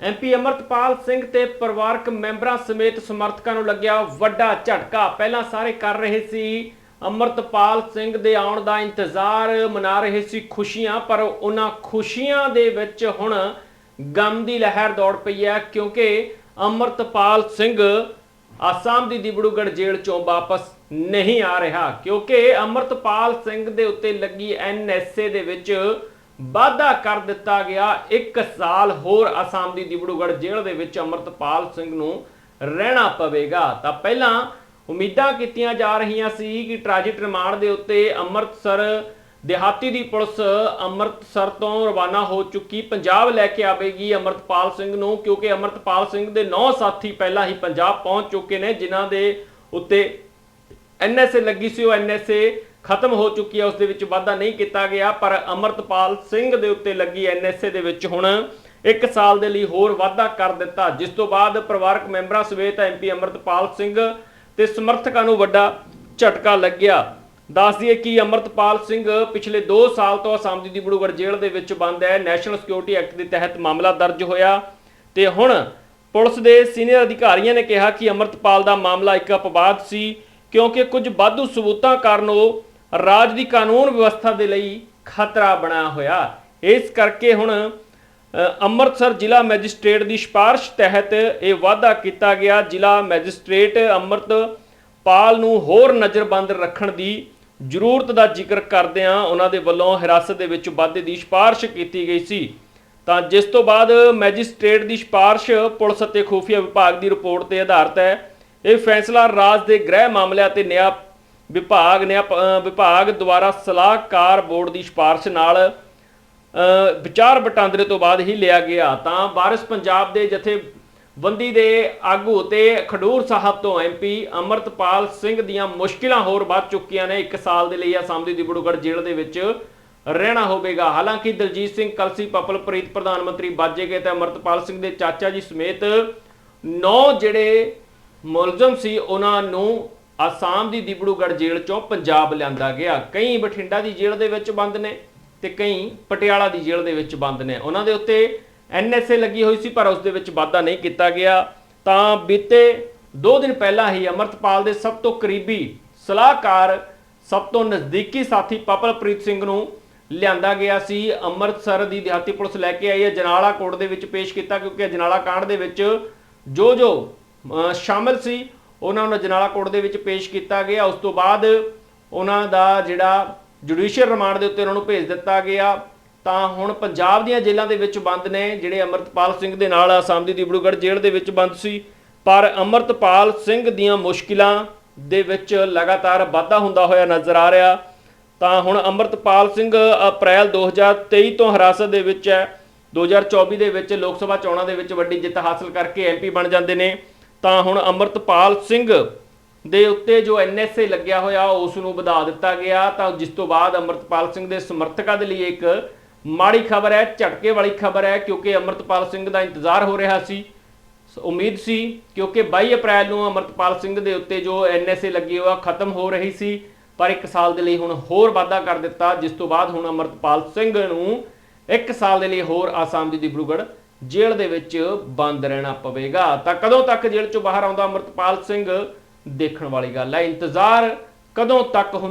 MP Amritpal Singh ਤੇ ਪਰਿਵਾਰਕ ਮੈਂਬਰਾਂ ਸਮੇਤ ਸਮਰਥਕਾਂ ਨੂੰ ਲੱਗਿਆ ਵੱਡਾ ਝਟਕਾ। ਪਹਿਲਾਂ ਸਾਰੇ ਕਰ ਰਹੇ ਸੀ। ਅਮਰਤਪਾਲ ਸਿੰਘ ਦੇ ਆਉਣ ਦਾ ਇੰਤਜ਼ਾਰ ਮਨਾ ਰਹੇ ਸੀ ਖੁਸ਼ੀਆਂ, ਪਰ ਉਹਨਾਂ ਖੁਸ਼ੀਆਂ ਦੇ ਵਿੱਚ ਹੁਣ ਗਮ ਦੀ ਲਹਿਰ ਦੌੜ ਪਈ ਹੈ, ਕਿਉਂਕਿ ਅਮਰਤਪਾਲ ਸਿੰਘ ਆਸਾਮ ਦੀ ਦਿਬੜੂਗੜ ਜੇਲ੍ਹ ਚੋਂ ਵਾਪਸ ਨਹੀਂ ਆ ਰਿਹਾ। ਕਿਉਂਕਿ ਅਮਰਤਪਾਲ ਸਿੰਘ ਦੇ ਉੱਤੇ ਲੱਗੀ ਐਨਐਸਏ ਦੇ ਵਿੱਚ ਵਾਅਦਾ ਕਰ ਦਿੱਤਾ ਗਿਆ। 1 ਸਾਲ ਹੋਰ ਅਸਾਮ ਦੀ ਦਿਬੜੂਗੜ ਜੇਲ੍ਹ ਦੇ ਵਿੱਚ ਅਮਰਤਪਾਲ ਸਿੰਘ ਨੂੰ ਰਹਿਣਾ ਪਵੇਗਾ। ਤਾਂ ਪਹਿਲਾਂ ਉਮੀਦਾਂ ਕੀਤੀਆਂ ਜਾ ਰਹੀਆਂ ਸੀ ਕਿ ਟ੍ਰਾਂਜਿਟ ਰਿਮਾਂਡ ਦੇ ਉੱਤੇ ਅੰਮ੍ਰਿਤਸਰ ਦਿਹਾਤੀ ਦੀ ਪੁਲਿਸ ਅੰਮ੍ਰਿਤਸਰ ਤੋਂ ਰਵਾਨਾ ਹੋ ਚੁੱਕੀ। ਪੰਜਾਬ ਲੈ ਕੇ ਆਵੇਗੀ ਅਮਰਤਪਾਲ ਸਿੰਘ ਨੂੰ, ਕਿਉਂਕਿ ਅਮਰਤਪਾਲ ਸਿੰਘ ਦੇ 9 ਸਾਥੀ ਪਹਿਲਾਂ ਹੀ ਪੰਜਾਬ ਪਹੁੰਚ ਚੁੱਕੇ ਨੇ, ਜਿਨ੍ਹਾਂ ਦੇ ਉੱਤੇ ਐਨਐਸਏ ਲੱਗੀ ਸੀ। ਉਹ ਐਨਐਸਏ ਖਤਮ ਹੋ ਚੁੱਕੀ ਹੈ, ਉਸ ਦੇ ਵਿੱਚ ਵਾਧਾ ਨਹੀਂ ਕੀਤਾ ਗਿਆ, ਪਰ ਅਮਰਤਪਾਲ ਸਿੰਘ ਦੇ ਉੱਤੇ ਲੱਗੀ ਐਨਐਸਏ ਦੇ ਵਿੱਚ ਹੁਣ 1 ਸਾਲ ਦੇ ਲਈ ਹੋਰ ਵਾਧਾ ਕਰ ਦਿੱਤਾ, ਜਿਸ ਤੋਂ ਬਾਅਦ ਪਰਿਵਾਰਕ ਮੈਂਬਰਾਂ ਸਮੇਤ ਐਮਪੀ ਅਮਰਤਪਾਲ ਸਿੰਘ ਤੇ ਸਮਰਥਕਾਂ ਨੂੰ ਵੱਡਾ ਝਟਕਾ ਲੱਗਿਆ। ਦੱਸ ਦਈਏ ਕਿ ਅਮਰਤਪਾਲ ਸਿੰਘ ਪਿਛਲੇ 2 ਸਾਲ ਤੋਂ ਅਸਾਮ ਦੀ ਦਿਬੜੂਗੜ ਜੇਲ੍ਹ ਦੇ ਵਿੱਚ ਬੰਦ ਹੈ। ਨੈਸ਼ਨਲ ਸਿਕਿਉਰਿਟੀ ਐਕਟ ਦੇ ਤਹਿਤ ਮਾਮਲਾ ਦਰਜ ਹੋਇਆ ਤੇ ਹੁਣ ਪੁਲਿਸ ਦੇ ਸੀਨੀਅਰ ਅਧਿਕਾਰੀਆਂ ਨੇ ਕਿਹਾ ਕਿ ਅਮਰਤਪਾਲ ਦਾ ਮਾਮਲਾ ਇੱਕ ਅਪਵਾਦ ਸੀ, ਕਿਉਂਕਿ ਕੁਝ ਵਾਧੂ ਸਬੂਤਾਂ ਕਾਰਨ ਉਹ ਰਾਜ ਦੀ ਕਾਨੂੰਨ ਵਿਵਸਥਾ ਦੇ ਲਈ ਖਤਰਾ ਬਣਿਆ ਹੋਇਆ। ਇਸ ਕਰਕੇ ਹੁਣ ਅੰਮ੍ਰਿਤਸਰ ਜ਼ਿਲ੍ਹਾ ਮੈਜਿਸਟ੍ਰੇਟ ਦੀ ਸਿਫਾਰਿਸ਼ ਤਹਿਤ ਇਹ ਵਾਅਦਾ ਕੀਤਾ ਗਿਆ। ਜ਼ਿਲ੍ਹਾ ਮੈਜਿਸਟ੍ਰੇਟ ਅੰਮ੍ਰਿਤਪਾਲ ਨੂੰ ਹੋਰ ਨਜ਼ਰਬੰਦ ਰੱਖਣ ਦੀ ਜ਼ਰੂਰਤ ਦਾ ਜ਼ਿਕਰ ਕਰਦਿਆਂ ਉਹਨਾਂ ਦੇ ਵੱਲੋਂ ਹਿਰਾਸਤ ਦੇ ਵਿੱਚ ਵਾਧੇ ਦੀ ਸਿਫਾਰਿਸ਼ ਕੀਤੀ ਗਈ ਸੀ। ਤਾਂ ਜਿਸ ਤੋਂ ਬਾਅਦ ਮੈਜਿਸਟ੍ਰੇਟ ਦੀ ਸਿਫਾਰਿਸ਼ ਪੁਲਿਸ ਅਤੇ ਖੂਫੀਆ ਵਿਭਾਗ ਦੀ ਰਿਪੋਰਟ ਤੇ ਆਧਾਰਿਤ ਹੈ। ਇਹ ਫੈਸਲਾ ਰਾਜ ਦੇ ਗ੍ਰਹਿ ਮਾਮਲਿਆਂ ਤੇ ਨਿਆਂ ਵਿਭਾਗ ਨੇ ਵਿਭਾਗ ਦੁਆਰਾ ਸਲਾਹਕਾਰ ਬੋਰਡ ਦੀ ਸਿਫਾਰਿਸ਼ ਨਾਲ ਵਿਚਾਰ ਵਟਾਂਦਰੇ ਤੋਂ ਬਾਅਦ ਹੀ ਲਿਆ ਗਿਆ। ਤਾਂ ਵਾਰਿਸ ਪੰਜਾਬ ਦੇ ਜਥੇਬੰਦੀ ਦੇ ਆਗੂ ਤੇ ਖਡੂਰ ਸਾਹਿਬ ਤੋਂ ਐਮਪੀ ਅਮਰਤਪਾਲ ਸਿੰਘ ਦੀਆਂ ਮੁਸ਼ਕਿਲਾਂ ਹੋਰ ਵੱਧ ਚੁੱਕੀਆਂ ਨੇ। 1 ਸਾਲ ਦੇ ਲਈ ਆਸਾਮ ਦੀ ਦਿਬੜੂਗੜ ਜੇਲ੍ਹ ਦੇ ਵਿੱਚ ਰਹਿਣਾ ਹੋਵੇਗਾ। ਹਾਲਾਂਕਿ ਦਲਜੀਤ ਸਿੰਘ ਕਲਸੀ ਪਪਲਪ੍ਰੀਤ ਪ੍ਰਧਾਨ ਮੰਤਰੀ ਬਾਜੇ ਗਏ ਤੇ ਅਮਰਤਪਾਲ ਸਿੰਘ ਦੇ ਚਾਚਾ ਜੀ ਸਮੇਤ ਨੌ ਜਿਹੜੇ ਮੁਲਜ਼ਮ ਸੀ, ਉਹਨਾਂ ਨੂੰ ਆਸਾਮ ਦੀ ਦਿਬੜੂਗੜ ਜੇਲ੍ਹ ਚੋਂ ਪੰਜਾਬ ਲਿਆਂਦਾ ਗਿਆ। ਕਈ ਬਠਿੰਡਾ ਦੀ ਜੇਲ੍ਹ ਦੇ ਵਿੱਚ ਬੰਦ ਨੇ ਤੇ ਕਈ ਪਟਿਆਲਾ ਦੀ ਜੇਲ੍ਹ ਦੇ ਵਿੱਚ ਬੰਦ ਨੇ। ਉਹਨਾਂ ਦੇ ਉੱਤੇ ਐਨਐਸਏ ਲੱਗੀ ਹੋਈ ਸੀ ਪਰ ਉਸ ਦੇ ਵਿੱਚ ਵਾਧਾ ਨਹੀਂ ਕੀਤਾ ਗਿਆ। ਤਾਂ ਬੀਤੇ 2 ਦਿਨ ਪਹਿਲਾਂ ਹੀ ਅਮਰਤਪਾਲ ਦੇ ਸਭ ਤੋਂ ਕਰੀਬੀ ਸਲਾਹਕਾਰ ਸਭ ਤੋਂ ਨਜ਼ਦੀਕੀ ਸਾਥੀ ਪਪਲਪ੍ਰੀਤ ਸਿੰਘ ਨੂੰ ਲਿਆਂਦਾ ਗਿਆ ਸੀ। ਅੰਮ੍ਰਿਤਸਰ ਦੀ ਦਿਹਾਤੀ ਪੁਲਿਸ ਲੈ ਕੇ ਆਈ ਹੈ। ਜਨਾਲਾ ਕੋਰਟ ਦੇ ਵਿੱਚ ਪੇਸ਼ ਕੀਤਾ ਕਿਉਂਕਿ ਜਨਾਲਾ ਕਾਂਡ ਦੇ ਵਿੱਚ ਜੋ ਜੋ ਅਹ, ਸ਼ਾਮਿਲ ਸੀ ਉਹਨਾਂ ਨੂੰ ਜਨਾਲਾ ਕੋਰਟ ਦੇ ਵਿੱਚ ਪੇਸ਼ ਕੀਤਾ ਗਿਆ। ਉਸ ਤੋਂ ਬਾਅਦ ਉਹਨਾਂ ਦਾ ਜਿਹੜਾ ਜੁਡੀਸ਼ੀਅਲ ਰਿਮਾਂਡ ਦੇ ਉੱਤੇ ਉਹਨਾਂ ਨੂੰ ਭੇਜ ਦਿੱਤਾ ਗਿਆ। ਤਾਂ ਹੁਣ ਪੰਜਾਬ ਦੀਆਂ ਜੇਲ੍ਹਾਂ ਦੇ ਵਿੱਚ ਬੰਦ ਨੇ, ਜਿਹੜੇ ਅਮਰਤਪਾਲ ਸਿੰਘ ਦੇ ਨਾਲ ਆਸਾਮ ਦੀ ਦਿਬੜੂਗੜ੍ਹ ਜੇਲ੍ਹ ਦੇ ਵਿੱਚ ਬੰਦ ਸੀ। ਪਰ ਅਮਰਤਪਾਲ ਸਿੰਘ ਦੀਆਂ ਮੁਸ਼ਕਿਲਾਂ ਦੇ ਵਿੱਚ ਲਗਾਤਾਰ ਵਾਧਾ ਹੁੰਦਾ ਹੋਇਆ ਨਜ਼ਰ ਆ ਰਿਹਾ। ਤਾਂ ਹੁਣ ਅਮਰਤਪਾਲ ਸਿੰਘ ਅਪ੍ਰੈਲ 2023 ਤੋਂ ਹਿਰਾਸਤ ਦੇ ਵਿੱਚ ਹੈ। 2024 ਦੇ ਵਿੱਚ ਲੋਕ ਸਭਾ ਚੋਣਾਂ ਦੇ ਵਿੱਚ ਵੱਡੀ ਜਿੱਤ ਹਾਸਲ ਕਰਕੇ ਐਮਪੀ ਬਣ ਜਾਂਦੇ ਨੇ। ਤਾਂ ਹੁਣ ਅਮਰਤਪਾਲ ਸਿੰਘ ਦੇ ਉੱਤੇ ਜੋ ਐਨਐਸਏ ਲੱਗਿਆ ਹੋਇਆ, ਉਸ ਨੂੰ ਵਧਾ ਦਿੱਤਾ ਗਿਆ। ਤਾਂ ਜਿਸ ਤੋਂ ਬਾਅਦ ਅਮਰਤਪਾਲ ਸਿੰਘ ਦੇ ਸਮਰਥਕਾਂ ਦੇ ਲਈ ਇੱਕ ਮਾੜੀ ਖਬਰ ਹੈ, ਝਟਕੇ ਵਾਲੀ ਖਬਰ ਹੈ, ਕਿਉਂਕਿ ਅਮਰਤਪਾਲ ਸਿੰਘ ਦਾ ਇੰਤਜ਼ਾਰ ਹੋ ਰਿਹਾ ਸੀ। ਉਮੀਦ ਸੀ, ਕਿਉਂਕਿ 22 ਅਪ੍ਰੈਲ ਨੂੰ ਅਮਰਤਪਾਲ ਸਿੰਘ ਦੇ ਉੱਤੇ ਜੋ ਐਨਐਸਏ ਲੱਗੀ ਹੋਇਆ ਖਤਮ ਹੋ ਰਹੀ ਸੀ। ਪਰ 1 ਸਾਲ ਦੇ ਲਈ ਹੁਣ ਹੋਰ ਵਾਅਦਾ ਕਰ ਦਿੱਤਾ, ਜਿਸ ਤੋਂ ਬਾਅਦ ਹੁਣ ਅਮਰਤਪਾਲ ਸਿੰਘ ਨੂੰ 1 ਸਾਲ ਦੇ ਲਈ ਹੋਰ ਆਸਾਮ ਦੀ ਡਿਬਰੂਗੜ੍ਹ ਜੇਲ੍ਹ ਦੇ ਵਿੱਚ ਬੰਦ ਰਹਿਣਾ ਪਵੇਗਾ। ਤਾਂ ਕਦੋਂ ਤੱਕ ਜੇਲ੍ਹ ਚੋਂ ਬਾਹਰ ਆਉਂਦਾ ਅਮਰਤਪਾਲ ਸਿੰਘ? ਦੇਖਣ ਵਾਲੀ ਗੱਲ ਹੈ। ਇੰਤਜ਼ਾਰ ਕਦੋਂ ਤੱਕ ਹੁੰ-